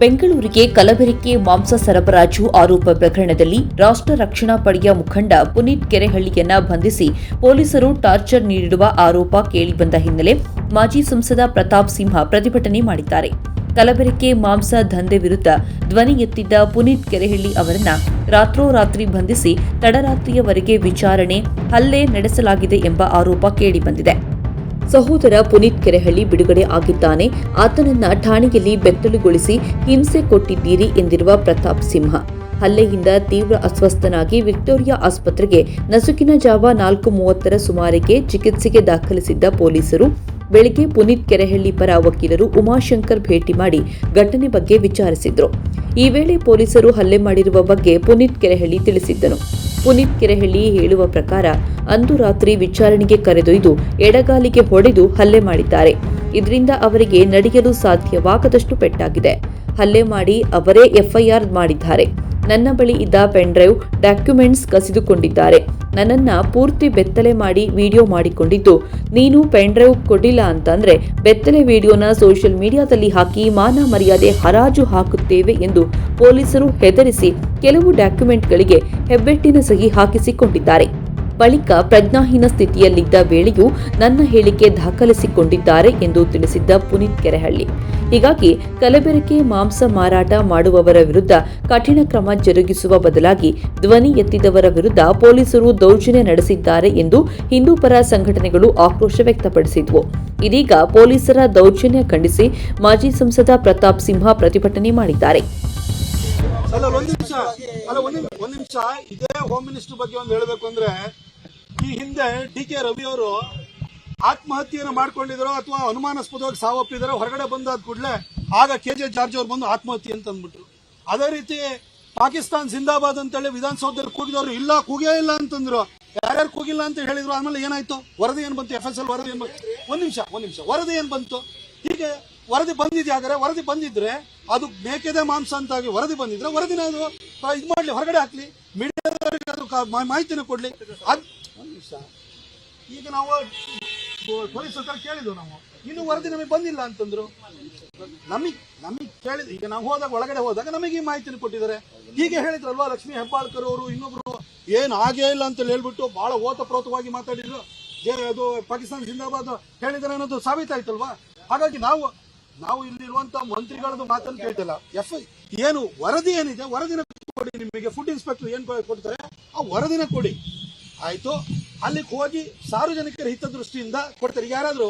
ಬೆಂಗಳೂರಿಗೆ ಕಲಬೆರಕೆ ಮಾಂಸ ಸರಬರಾಜು ಆರೋಪ ಪ್ರಕರಣದಲ್ಲಿ ರಾಷ್ಟ್ರ ರಕ್ಷಣಾ ಪಡೆಯ ಮುಖಂಡ ಪುನೀತ್ ಕೆರೆಹಳ್ಳಿಯನ್ನ ಬಂಧಿಸಿ ಪೊಲೀಸರು ಟಾರ್ಚರ್ ನೀಡಿರುವ ಆರೋಪ ಕೇಳಿಬಂದ ಹಿನ್ನೆಲೆ ಮಾಜಿ ಸಂಸದ ಪ್ರತಾಪ್ ಸಿಂಹ ಪ್ರತಿಭಟನೆ ಮಾಡಿದ್ದಾರೆ. ಕಲಬೆರಕೆ ಮಾಂಸ ದಂಧೆ ವಿರುದ್ಧ ಧ್ವನಿ ಎತ್ತಿದ್ದ ಪುನೀತ್ ಕೆರೆಹಳ್ಳಿ ಅವರನ್ನ ರಾತ್ರೋರಾತ್ರಿ ಬಂಧಿಸಿ ತಡರಾತ್ರಿಯವರೆಗೆ ವಿಚಾರಣೆ ಹಲ್ಲೆ ನಡೆಸಲಾಗಿದೆ ಎಂಬ ಆರೋಪ ಕೇಳಿಬಂದಿದೆ. ಸಹೋದರ ಪುನೀತ್ ಕೆರೆಹಳ್ಳಿ ಬಿಡುಗಡೆ ಆಗಿದ್ದಾನೆ. ಆತನನ್ನ ಠಾಣೆಯಲ್ಲಿ ಬೆತ್ತಲುಗೊಳಿಸಿ ಹಿಂಸೆ ಕೊಟ್ಟಿದ್ದೀರಿ ಎಂದಿರುವ ಪ್ರತಾಪ್ ಸಿಂಹ. ಹಲ್ಲೆಯಿಂದ ತೀವ್ರ ಅಸ್ವಸ್ಥನಾಗಿ ವಿಕ್ಟೋರಿಯಾ ಆಸ್ಪತ್ರೆಗೆ ನಸುಕಿನ ಜಾವ ನಾಲ್ಕು ಮೂವತ್ತರ ಸುಮಾರಿಗೆ ಚಿಕಿತ್ಸೆಗೆ ದಾಖಲಿಸಿದ್ದ ಪೊಲೀಸರು. ಬೆಳಿಗ್ಗೆ ಪುನೀತ್ ಕೆರೆಹಳ್ಳಿ ಪರ ವಕೀಲರು ಉಮಾಶಂಕರ್ ಭೇಟಿ ಮಾಡಿ ಘಟನೆ ಬಗ್ಗೆ ವಿಚಾರಿಸಿದ್ರು. ಈ ವೇಳೆ ಪೊಲೀಸರು ಹಲ್ಲೆ ಮಾಡಿರುವ ಬಗ್ಗೆ ಪುನೀತ್ ಕೆರೆಹಳ್ಳಿ ತಿಳಿಸಿದ್ದನು ಪುನೀತ್ ಕೆರೆಹಳ್ಳಿ ಹೇಳುವ ಪ್ರಕಾರ ಅಂದು ರಾತ್ರಿ ವಿಚಾರಣೆಗೆ ಕರೆದೊಯ್ದು ಎಡಗಾಲಿಗೆ ಹೊಡೆದು ಹಲ್ಲೆ ಮಾಡಿದ್ದಾರೆ. ಇದರಿಂದ ಅವರಿಗೆ ನಡೆಯಲು ಸಾಧ್ಯವಾಗದಷ್ಟು ಪೆಟ್ಟಾಗಿದೆ. ಹಲ್ಲೆ ಮಾಡಿ ಅವರೇ ಎಫ್ಐಆರ್ ಮಾಡಿದ್ದಾರೆ. ನನ್ನ ಬಳಿ ಇದ್ದ ಪೆನ್ಡ್ರೈವ್ ಡಾಕ್ಯುಮೆಂಟ್ಸ್ ಕಸಿದುಕೊಂಡಿದ್ದಾರೆ. ನನ್ನನ್ನ ಪೂರ್ತಿ ಬೆತ್ತಲೆ ಮಾಡಿ ವಿಡಿಯೋ ಮಾಡಿಕೊಂಡಿದ್ದು, ನೀನು ಪೆನ್ಡ್ರೈವ್ ಕೊಡಿಲ್ಲ ಅಂತಂದ್ರೆ ಬೆತ್ತಲೆ ವಿಡಿಯೋನ ಸೋಷಿಯಲ್ ಮೀಡಿಯಾದಲ್ಲಿ ಹಾಕಿ ಮಾನ ಮರ್ಯಾದೆ ಹರಾಜು ಹಾಕುತ್ತೇವೆ ಎಂದು ಪೊಲೀಸರು ಹೆದರಿಸಿ ಕೆಲವು ಡಾಕ್ಯುಮೆಂಟ್ಗಳಿಗೆ ಹೆಬ್ಬೆಟ್ಟಿನ ಸಹಿ ಹಾಕಿಸಿಕೊಂಡಿದ್ದಾರೆ. ಬಳಿಕ ಪ್ರಜ್ಞಾಹೀನ ಸ್ಥಿತಿಯಲ್ಲಿದ್ದ ವೇಳೆಯೂ ನನ್ನ ಹೇಳಿಕೆ ದಾಖಲಿಸಿಕೊಂಡಿದ್ದಾರೆ ಎಂದು ತಿಳಿಸಿದ್ದ ಪುನೀತ್ ಕೆರೆಹಳ್ಳಿ. ಹೀಗಾಗಿ ಕಲಬೆರಕೆ ಮಾಂಸ ಮಾರಾಟ ಮಾಡುವವರ ವಿರುದ್ಧ ಕಠಿಣ ಕ್ರಮ ಜರುಗಿಸುವ ಬದಲಾಗಿ ಧ್ವನಿ ಎತ್ತಿದವರ ವಿರುದ್ಧ ಪೊಲೀಸರು ದೌರ್ಜನ್ಯ ನಡೆಸಿದ್ದಾರೆ ಎಂದು ಹಿಂದೂ ಪರ ಸಂಘಟನೆಗಳು ಆಕ್ರೋಶ ವ್ಯಕ್ತಪಡಿಸಿದ್ವು. ಇದೀಗ ಪೊಲೀಸರ ದೌರ್ಜನ್ಯ ಖಂಡಿಸಿ ಮಾಜಿ ಸಂಸದ ಪ್ರತಾಪ್ ಸಿಂಹ ಪ್ರತಿಭಟನೆ ಮಾಡಿದ್ದಾರೆ. ಅಲ್ಲ, ಒಂದ್ ನಿಮಿಷ. ಅಲ್ಲ, ಒಂದ್ ನಿಮಿಷ. ಇದೇ ಹೋಮ್ ಮಿನಿಸ್ಟರ್ ಬಗ್ಗೆ ಒಂದು ಹೇಳ್ಬೇಕು ಅಂದ್ರೆ ಈ ಹಿಂದೆ ಡಿ ಕೆ ರವಿ ಅವರು ಆತ್ಮಹತ್ಯೆಯನ್ನು ಮಾಡ್ಕೊಂಡಿದ್ರು ಅಥವಾ ಅನುಮಾನಾಸ್ಪದವಾಗಿ ಸಾವಪ್ಪಿದಾರೋ ಹೊರಗಡೆ ಬಂದಾದ ಕೂಡಲೇ ಆಗ ಕೆ ಜೆ ಜಾರ್ಜ್ ಅವ್ರು ಬಂದು ಆತ್ಮಹತ್ಯೆ ಅಂತ ಅಂದ್ಬಿಟ್ರು. ಅದೇ ರೀತಿ ಪಾಕಿಸ್ತಾನ್ ಜಿಂದಾಬಾದ್ ಅಂತೇಳಿ ವಿಧಾನಸೌಧದಲ್ಲಿ ಕೂಗಿದವರು ಇಲ್ಲ, ಕೂಗೇ ಇಲ್ಲ ಅಂತಂದ್ರು. ಯಾರ್ಯಾರು ಕೂಗಿಲ್ಲ ಅಂತ ಹೇಳಿದ್ರು, ಆಮೇಲೆ ಏನಾಯ್ತು? ವರದಿ ಏನು ಬಂತು? ಎಫ್ ಎಸ್ ಎಲ್ ವರದಿ ಏನು ಬಂತು? ಒಂದು ನಿಮಿಷ ಒಂದು ನಿಮಿಷ. ವರದಿ ಏನು ಬಂತು? ಹೀಗೆ ವರದಿ ಬಂದಿದೆ ಆದರೆ ವರದಿ ಬಂದಿದ್ರೆ ಅದು ಮೇಕೆದೆ ಮಾಂಸ ಅಂತಾಗಿ ವರದಿ ಬಂದಿದ್ರೆ ವರದಿನ ಇದು ಮಾಡ್ಲಿ, ಹೊರಗಡೆ ಹಾಕ್ಲಿ. ಮೀಡಿಯಾದವರಿಗೆ ಅದು ಮಾಹಿತಿನ ಕೊಡ್ಲಿ. ಅದ್ ಈಗ ನಾವು ಪೊಲೀಸ್ ಹತ್ರ ಕೇಳಿದ್ವು ನಾವು. ಇನ್ನು ವರದಿ ನಮಗೆ ಬಂದಿಲ್ಲ ಅಂತಂದ್ರು. ನಮಗೆ ನಮಗೆ ಕೇಳಿದ್ ಈಗ ನಾವು ಹೋದಾಗ, ಒಳಗಡೆ ಹೋದಾಗ ನಮಗೆ ಈ ಮಾಹಿತಿನ ಕೊಟ್ಟಿದ್ದಾರೆ. ಹೀಗೆ ಹೇಳಿದ್ರಲ್ವಾ ಲಕ್ಷ್ಮೀ ಹೆಬ್ಬಾಳ್ಕರ್ ಅವರು, ಇನ್ನೊಬ್ರು ಏನು ಆಗೇ ಇಲ್ಲ ಅಂತ ಹೇಳ್ಬಿಟ್ಟು ಬಹಳ ಓತಪ್ರೋತವಾಗಿ ಮಾತಾಡಿದ್ರು. ಅದು ಪಾಕಿಸ್ತಾನ ಜಿಂದಾಬಾದ್ ಹೇಳಿದ್ರೆ ಅನ್ನೋದು ಸಾಬೀತಾಯ್ತಲ್ವಾ ಹಾಗಾಗಿ ನಾವು ನಾವು ಇಲ್ಲಿರುವಂತ ಮಂತ್ರಿಗಳದ್ದು ಮಾತನ್ನು ಕೇಳ್ತಿಲ್ಲ. ಎಫ್ ಏನು ವರದಿ ಏನಿದೆ, ವರದಿನ ಕೊಡಿ ನಿಮಗೆ. ಫುಡ್ ಇನ್ಸ್ಪೆಕ್ಟರ್ ಏನ್ ಕೊಡ್ತಾರೆ, ಆ ವರದಿನ ಕೊಡಿ. ಆಯ್ತು? ಅಲ್ಲಿಗೆ ಹೋಗಿ ಸಾರ್ವಜನಿಕರ ಹಿತದೃಷ್ಟಿಯಿಂದ ಕೊಡ್ತಾರೆ. ಯಾರಾದರೂ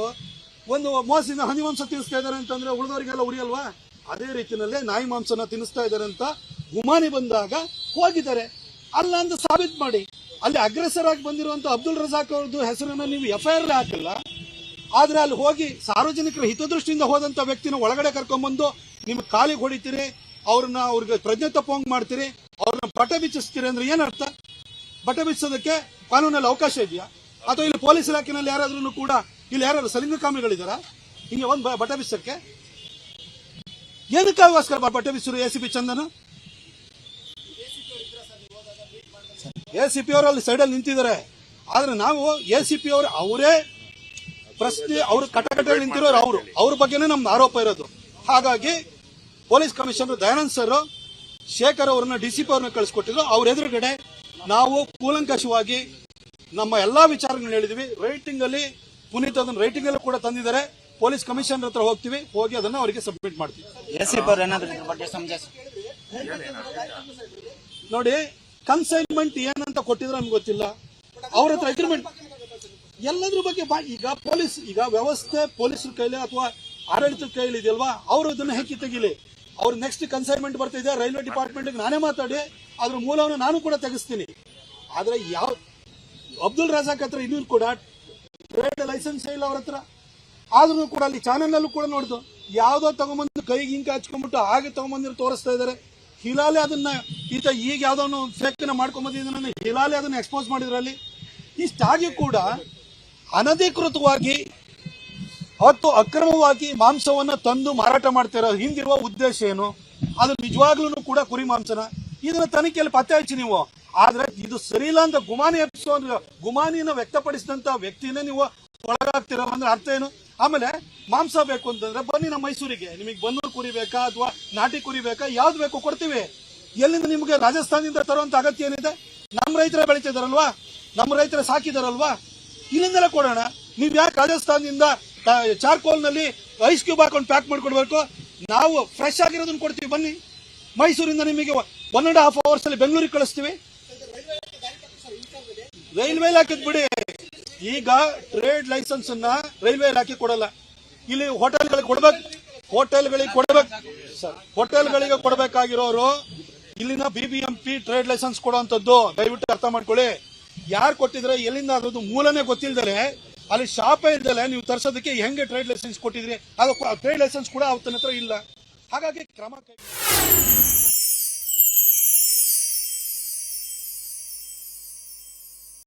ಒಂದು ಮೋಸದಿಂದ ಹನಿ ಮಾಂಸ ತಿನ್ನಿಸ್ತಾ ಇದ್ದಾರೆ ಅಂತಂದ್ರೆ ಉಳಿದವರಿಗೆಲ್ಲ ಉರಿಯಲ್ವಾ? ಅದೇ ರೀತಿಯಲ್ಲೇ ನಾಯಿ ಮಾಂಸನ ತಿನ್ನಿಸ್ತಾ ಇದ್ದಾರೆ ಅಂತ ಗುಮಾನಿ ಬಂದಾಗ ಹೋಗಿದ್ದಾರೆ. ಅಲ್ಲ ಅಂತ ಸಾಬೀತು ಮಾಡಿ. ಅಲ್ಲಿ ಅಗ್ರೆಸರ್ ಆಗಿ ಬಂದಿರುವಂತ ಅಬ್ದುಲ್ ರಜಾಕ್ ಅವ್ರದ್ದು ಹೆಸರನ್ನು ನೀವು ಎಫ್ ಐ ಆರ್ ಹಾಕಿಲ್ಲ. ಆದ್ರೆ ಅಲ್ಲಿ ಹೋಗಿ ಸಾರ್ವಜನಿಕರ ಹಿತದೃಷ್ಟಿಯಿಂದ ಹೋದಂತ ವ್ಯಕ್ತಿನ ಒಳಗಡೆ ಕರ್ಕೊಂಡ್ಬಂದು ನಿಮ್ಗೆ ಕಾಲಿಗೆ ಹೊಡಿತೀರಿ, ಅವ್ರನ್ನ ಅವ್ರಿಗೆ ಪ್ರಜ್ಞೆ ತಪ್ಪೋಂಗ್ ಮಾಡ್ತೀರಿ, ಅವ್ರನ್ನ ಪಟ ಬಿಚ್ಚಿಸ್ತೀರಿ ಅಂದ್ರೆ ಏನರ್ಥ? ಪಟ ಬಿಚ್ಚೋದಕ್ಕೆ ಕಾನೂನಲ್ಲಿ ಅವಕಾಶ ಇದೆಯಾ? ಅಥವಾ ಇಲ್ಲಿ ಪೊಲೀಸ್ ಇಲಾಖೆನಲ್ಲಿ ಯಾರಾದ್ರೂ ಕೂಡ ಇಲ್ಲಿ ಯಾರು ಸಲಿಂಗಕಾಮಿಗಳಿದ್ದಾರಾ ಹಿಂಗೆ ಒಂದು ಬ- ಬಟ್ಟೆ ಬಿಚ್ಚಕ್ಕೆ ಏನಕ್ಕಾಗೋಸ್ಕರ ಎಸಿಪಿ ಬಟ್ಟೆ ಬಿಚ್ಚರು A C P Chandana? A C P ಅವರು ಅಲ್ಲಿ ಸೈಡಲ್ಲಿ ನಿಂತಿದ್ದಾರೆ ಆದ್ರೆ ನಾವು ಎ ಸಿ ಅವರು, ಅವರೇ ಪ್ರಶ್ನೆ, ಅವರು ಕಟಕಟಲ್ಲಿ ನಿಂತಿರೋರು ಅವರು. ಅವ್ರ ಬಗ್ಗೆನೇ ನಮ್ದು ಆರೋಪ ಇರೋದು. ಹಾಗಾಗಿ police commissioner Dayanand sir, Shekhar ಅವರನ್ನ ಡಿ ಸಿ ಪಿ ಅವ್ರನ್ನ ಕಳಿಸ್ಕೊಟ್ಟಿದ್ರು. ಅವ್ರ ಎದುರುಗಡೆ ನಾವು ಕೂಲಂಕಷವಾಗಿ ನಮ್ಮ ಎಲ್ಲಾ ವಿಚಾರಗಳನ್ನ ಹೇಳಿದ್ವಿ. ರೈಟಿಂಗ್ ಅಲ್ಲಿ ಪುನೀತ್ ಅದನ್ನ ರೈಟಿಂಗ್ ಅಲ್ಲೂ ಕೂಡ ತಂದಿದ್ದಾರೆ. ಪೊಲೀಸ್ ಕಮಿಷನರ್ ಹತ್ರ ಹೋಗ್ತೀವಿ. ಹೋಗಿ ಅದನ್ನ ಅವರಿಗೆ ಸಬ್ಮಿಟ್ ಮಾಡ್ತೀವಿ. ನೋಡಿ ಕನ್ಸೈನ್ಮೆಂಟ್ ಏನಂತ ಕೊಟ್ಟಿದ್ರೆ ನಮ್ಗೆ ಗೊತ್ತಿಲ್ಲ. ಅವ್ರ ಹತ್ರ ಅಗ್ರಿಮೆಂಟ್ ಎಲ್ಲದ್ರ ಬಗ್ಗೆ ಈಗ ಪೊಲೀಸ್ ಈಗ ವ್ಯವಸ್ಥೆ ಪೊಲೀಸರ ಕೈಲಿ ಅಥವಾ ಆಡಳಿತದ ಕೈಲಿ ಇದೆಯಲ್ವಾ? ಅವರು ಅದನ್ನ ಹೆಕ್ಕಿ ತೆಗಿಲಿ. ಅವ್ರ ನೆಕ್ಸ್ಟ್ ಕನ್ಸೈನ್ಮೆಂಟ್ ಬರ್ತಿದೆ ರೈಲ್ವೆ ಡಿಪಾರ್ಟ್ಮೆಂಟ್ ನಾನೇ ಮಾತಾಡಿ ಅದ್ರ ಮೂಲವನ್ನು ನಾನು ಕೂಡ ತೆಗಿಸ್ತೀನಿ. ಆದ್ರೆ ಯಾವ ಅಬ್ದುಲ್ ರಜಾಕ್ ಹತ್ರ ಇನ್ನೂ ಕೂಡ ಟ್ರೇಡ್ ಲೈಸೆನ್ಸ್ ಇಲ್ಲ ಅವ್ರ ಹತ್ರ. ಆದ್ರೂ ಕೂಡ ಅಲ್ಲಿ ಚಾನೆಲ್ ಕೂಡ ನೋಡಿದ್ರು ಯಾವ್ದೋ ತಗೊಂಬಂದು ಕೈಗೆ ಹಿಂಕ ಹಚ್ಕೊಂಡ್ಬಿಟ್ಟು ಹಾಗೆ ತಗೊಂಬಂದಿರೋ ತೋರಿಸ್ತಾ ಇದಾರೆ. ಹಿಲಾಲೆ ಅದನ್ನ ಈತ ಈಗ ಯಾವ್ದೋ ಫೇಕ್ನ ಮಾಡ್ಕೊಂಬಂದಿದ್ದಾನೆ ಹಿಲಾಲೆ ಅದನ್ನ ಎಕ್ಸ್ಪೋಸ್ ಮಾಡಿದ್ರಲ್ಲಿ ಇಷ್ಟಾಗಿ ಕೂಡ ಅನಧಿಕೃತವಾಗಿ ಹತ್ತು ಅಕ್ರಮವಾಗಿ ಮಾಂಸವನ್ನ ತಂದು ಮಾರಾಟ ಮಾಡ್ತಿರೋ ಹಿಂದಿರುವ ಉದ್ದೇಶ ಏನು? ಅದು ನಿಜವಾಗ್ಲೂ ಕೂಡ ಕುರಿ ಮಾಂಸನ. ಇದನ್ನ ತನಿಖೆಯಲ್ಲಿ ಪತ್ತೆ ಹಚ್ಚಿ ನೀವು. ಆದ್ರೆ ಇದು ಸರಿ ಇಲ್ಲ ಅಂತ ಗುಮಾನಿ ಎಪ್ಸೋ ಗುಮಾನಿನ ವ್ಯಕ್ತಪಡಿಸಿದಂತ ವ್ಯಕ್ತಿನೇ ನೀವು ಒಳಗಾಗ್ತಿರೋ ಅಂದ್ರೆ ಅರ್ಥ ಏನು? ಆಮೇಲೆ ಮಾಂಸ ಬೇಕು ಅಂತಂದ್ರೆ ಬನ್ನಿ ನಮ್ಮ ಮೈಸೂರಿಗೆ. ನಿಮಗೆ ಬನ್ನೂರು ಕುರಿ ಬೇಕಾ ಅಥವಾ ನಾಟಿ ಕುರಿ ಬೇಕಾ? ಯಾವ್ದು ಬೇಕು ಕೊಡ್ತೀವಿ. ಎಲ್ಲಿಂದ ನಿಮಗೆ ರಾಜಸ್ಥಾನದಿಂದ ತರುವಂತ ಅಗತ್ಯ ಏನಿದೆ? ನಮ್ಮ ರೈತರ ಬೆಳೀತಿದಾರಲ್ವಾ? ನಮ್ಮ ರೈತರ ಸಾಕಿದಾರಲ್ವಾ? ಇಲ್ಲಿಂದಲೇ ಕೊಡೋಣ. ನೀವ್ ಯಾಕೆ ರಾಜಸ್ಥಾನದಿಂದ ಚಾರ್ಕೋಲ್ನಲ್ಲಿ ಐಸ್ ಕ್ಯೂಬ್ ಹಾಕೊಂಡು ಪ್ಯಾಕ್ ಮಾಡ್ಕೊಡ್ಬೇಕು? ನಾವು ಫ್ರೆಶ್ ಆಗಿರೋದನ್ನ ಕೊಡ್ತೀವಿ. ಬನ್ನಿ. ಮೈಸೂರಿಂದ ನಿಮಗೆ ಒನ್ ಅಂಡ್ ಹಾಫ್ ಅವರ್ಸ್ ಅಲ್ಲಿ ಬೆಂಗಳೂರಿಗೆ ಕಳಿಸ್ತೀವಿ. ರೈಲ್ವೆ ಹಾಕಿದ್ ಬಿಡಿ. ಈಗ ಟ್ರೇಡ್ ಲೈಸೆನ್ಸ್ ಅನ್ನ ರೈಲ್ವೆ ಇಲಾಖೆ ಕೊಡಲ್ಲ. ಇಲ್ಲಿ ಹೋಟೆಲ್ಗಳಿಗೆ ಕೊಡ್ಬೇಕು. ಹೋಟೆಲ್ಗಳಿಗೆ ಕೊಡ್ಬೇಕು. ಸರ್ ಹೋಟೆಲ್ಗಳಿಗೆ ಕೊಡಬೇಕಾಗಿರೋರು ಇಲ್ಲಿನ ಬಿಬಿಎಂಪಿ ಟ್ರೇಡ್ ಲೈಸೆನ್ಸ್ ಕೊಡುವಂತದ್ದು ದಯವಿಟ್ಟು ಅರ್ಥ ಮಾಡ್ಕೊಳ್ಳಿ. ಯಾರು ಕೊಟ್ಟಿದ್ರೆ, ಎಲ್ಲಿಂದ ಅದ್ರದ್ದು ಮೂಲನೇ ಗೊತ್ತಿಲ್ಲದೆ ಅಲ್ಲಿ ಶಾಪೇ ಇದ್ದಲೆ ನೀವು ತರ್ಸೋದಕ್ಕೆ ಹೆಂಗೆ ಟ್ರೇಡ್ ಲೈಸೆನ್ಸ್ ಕೊಟ್ಟಿದ್ರಿ? ಅದು ಟ್ರೇಡ್ ಲೈಸೆನ್ಸ್ ಕೂಡ ಅವತ್ತಿನ ಹತ್ರ ಇಲ್ಲ. ಹಾಗಾಗಿ ಕ್ರಮ